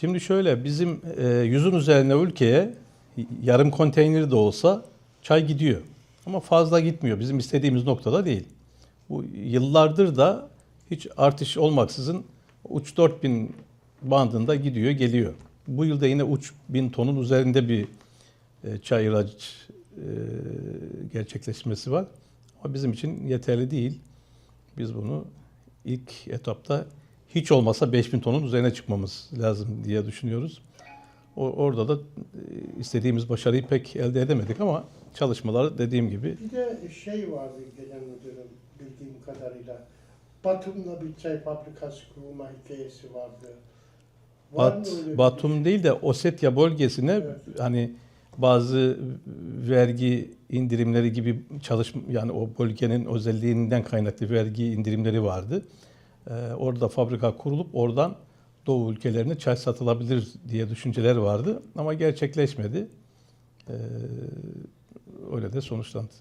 Şimdi şöyle bizim e, yüzün üzerine ülkeye yarım konteyneri de olsa çay gidiyor. Ama fazla gitmiyor. Bizim istediğimiz noktada değil. Bu yıllardır da hiç artış olmaksızın uç 4000 bandında gidiyor geliyor. Bu yılda yine uç 1000 tonun üzerinde bir e, çay ihraç e, gerçekleşmesi var. Ama bizim için yeterli değil. Biz bunu ilk etapta hiç olmasa 5000 tonun üzerine çıkmamız lazım diye düşünüyoruz. O, orada da e, istediğimiz başarıyı pek elde edemedik ama çalışmalar dediğim gibi Bir de şey vardı genel müdürüm bildiğim kadarıyla. Batum'da bir çay fabrikası kurma hikayesi vardı. Var Bat, Batum şey? değil de Ossetya bölgesine Evet. hani bazı vergi indirimleri gibi çalışma yani o bölgenin özelliğinden kaynaklı vergi indirimleri vardı. Ee, orada fabrika kurulup oradan Doğu ülkelerine çay satılabilir diye düşünceler vardı ama gerçekleşmedi. Ee, öyle de sonuçlandı.